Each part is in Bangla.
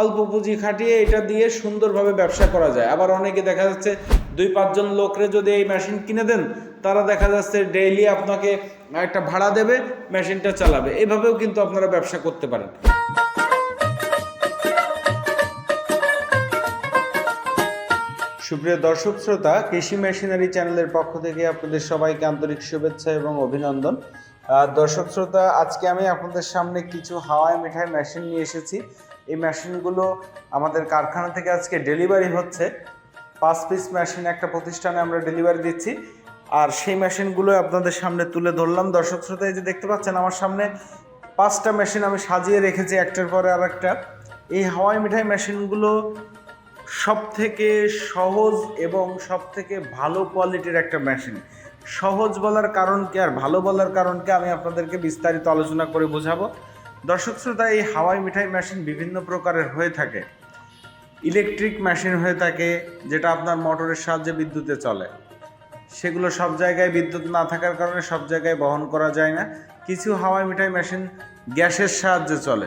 অল্প পুঁজি খাটিয়ে এটা দিয়ে সুন্দরভাবে ব্যবসা করা যায়। আবার অনেকে দেখা যাচ্ছে দুই পাঁচজন লোকরে যদি এই মেশিন কিনে দেন, তারা দেখা যাচ্ছে ডেইলি আপনাকে একটা ভাড়া দেবে, মেশিনটা চালাবে। এভাবেও কিন্তু আপনারা ব্যবসা করতে পারেন। সুপ্রিয় দর্শক শ্রোতা, কৃষি মেশিনারি চ্যানেলের পক্ষ থেকে আপনাদের সবাইকে আন্তরিক শুভেচ্ছা এবং অভিনন্দন। দর্শক শ্রোতা, আজকে আমি আপনাদের সামনে কিছু হাওয়াই মিঠাই মেশিন নিয়ে এসেছি। এই মেশিনগুলো আমাদের কারখানা থেকে আজকে ডেলিভারি হচ্ছে। পাঁচ পিস মেশিন একটা প্রতিষ্ঠানে আমরা ডেলিভারি দিচ্ছি। আর সেই মেশিনগুলো আপনাদের সামনে তুলে ধরলাম। দর্শক শ্রোতা, এই যে দেখতে পাচ্ছেন, আমার সামনে পাঁচটা মেশিন আমি সাজিয়ে রেখেছি একটার পরে আর একটা এই হাওয়াই মিঠাই মেশিনগুলো সব থেকে সহজ এবং সব থেকে ভালো কোয়ালিটির একটা মেশিন। সহজ বলার কারণ কি আর ভালো বলার কারণ কি আমি আপনাদেরকে বিস্তারিত আলোচনা করে বোঝাবো। দর্শক শ্রোতা, এই হাওয়াই মিঠাই মেশিন বিভিন্ন প্রকারের হয়ে থাকে। ইলেকট্রিক মেশিন হয়ে থাকে, যেটা আপনার মোটরের সাহায্যে বিদ্যুতে চলে। সেগুলো সব জায়গায় বিদ্যুৎ না থাকার কারণে সব জায়গায় বহন করা যায় না। কিছু হাওয়াই মিঠাই মেশিন গ্যাসের সাহায্যে চলে।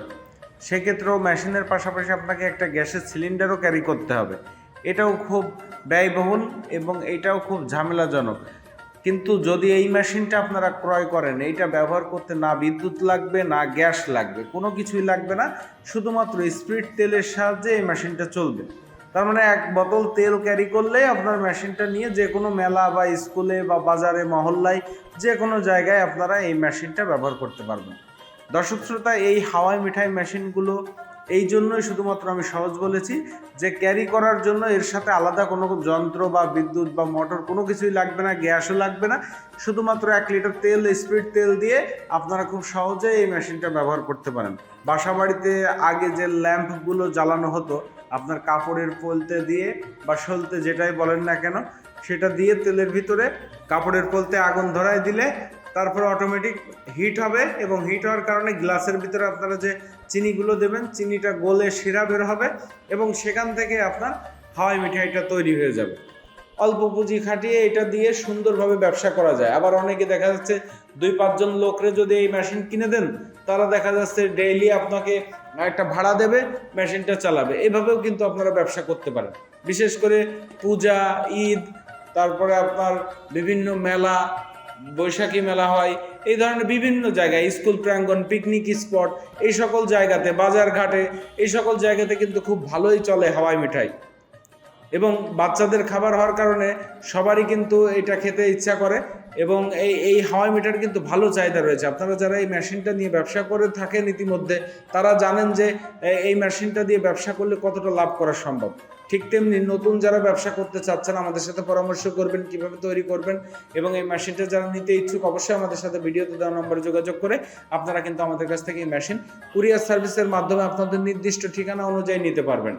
সেক্ষেত্রেও মেশিনের পাশাপাশি আপনাকে একটা গ্যাসের সিলিন্ডারও ক্যারি করতে হবে। এটাও খুব ব্যয়বহুল এবং এটাও খুব ঝামেলাজনক। কিন্তু যদি এই মেশিনটা আপনারা ক্রয় করেন, এইটা ব্যবহার করতে না বিদ্যুৎ লাগবে, না গ্যাস লাগবে, কোনো কিছুই লাগবে না, শুধুমাত্র স্পিড তেলের সাহায্যে এই মেশিনটা চলবে। তার মানে এক বোতল তেল ক্যারি করলেই আপনার মেশিনটা নিয়ে যে কোনো মেলা বা স্কুলে বা বাজারে, মহল্লায় যে কোনো জায়গায় আপনারা এই মেশিনটা ব্যবহার করতে পারবেন। দর্শক শ্রোতা, এই হাওয়াই মিঠাই মেশিনগুলো এই জন্যই শুধুমাত্র আমি সহজ বলেছি যে ক্যারি করার জন্য এর সাথে আলাদা কোনো যন্ত্র বা বিদ্যুৎ বা মোটর কোনো কিছুই লাগবে না গ্যাসও লাগবে না। শুধুমাত্র এক লিটার তেল স্পিড তেল দিয়ে আপনারা খুব সহজে এই মেশিনটা ব্যবহার করতে পারেন। বাসা বাড়িতে আগে যে ল্যাম্পগুলো জ্বালানো হতো, আপনার কাপড়ের পলতে দিয়ে বা সলতে যেটাই বলেন না কেন, সেটা দিয়ে তেলের ভিতরে কাপড়ের পলতে আগুন ধরায় দিলে তারপরে অটোমেটিক হিট হবে এবং হিট হওয়ার কারণে গ্লাসের ভিতরে আপনারা যে চিনিগুলো দেবেন, চিনিটা গলে শিরা বের হবে এবং সেখান থেকে আপনার হাওয়াই মিঠাইটা তৈরি হয়ে যাবে। অল্প পুঁজি খাটিয়ে এটা দিয়ে সুন্দরভাবে ব্যবসা করা যায়। আবার অনেকে দেখা যাচ্ছে দুই পাঁচজন লোকরে যদি এই মেশিন কিনে দেন, তারা দেখা যাচ্ছে ডেইলি আপনাকে একটা ভাড়া দেবে মেশিনটা চালাবে। এভাবেও কিন্তু আপনারা ব্যবসা করতে পারেন। বিশেষ করে পূজা, ঈদ, তারপরে আপনার বিভিন্ন মেলা বৈশাখী মেলা হয়, এই ধরনের বিভিন্ন জায়গায়, স্কুল প্রাঙ্গণ পিকনিক স্পট এই সকল জায়গাতে, বাজার ঘাটে, এই সকল জায়গাতে কিন্তু খুব ভালোই চলে হাওয়াই মিঠাই। এবং বাচ্চাদের খাবার হওয়ার কারণে সবারই কিন্তু এটা খেতে ইচ্ছা করে। এবং এই এই হাওয়াই মিটার কিন্তু ভালো চাহিদা রয়েছে। আপনারা যারা এই মেশিনটা নিয়ে ব্যবসা করে থাকেন ইতিমধ্যে, তারা জানেন যে এই মেশিনটা দিয়ে ব্যবসা করলে কতটা লাভ করা সম্ভব। ঠিক তেমনি নতুন যারা ব্যবসা করতে চাচ্ছেন, আমাদের সাথে পরামর্শ করবেন, কীভাবে তৈরি করবেন এবং এই মেশিনটা যারা নিতে ইচ্ছুক, অবশ্যই আমাদের সাথে ভিডিওতে দেওয়া নম্বরে যোগাযোগ করে আপনারা কিন্তু আমাদের কাছ থেকে এই মেশিন কুরিয়ার সার্ভিসের মাধ্যমে আপনাদের নির্দিষ্ট ঠিকানা অনুযায়ী নিতে পারবেন।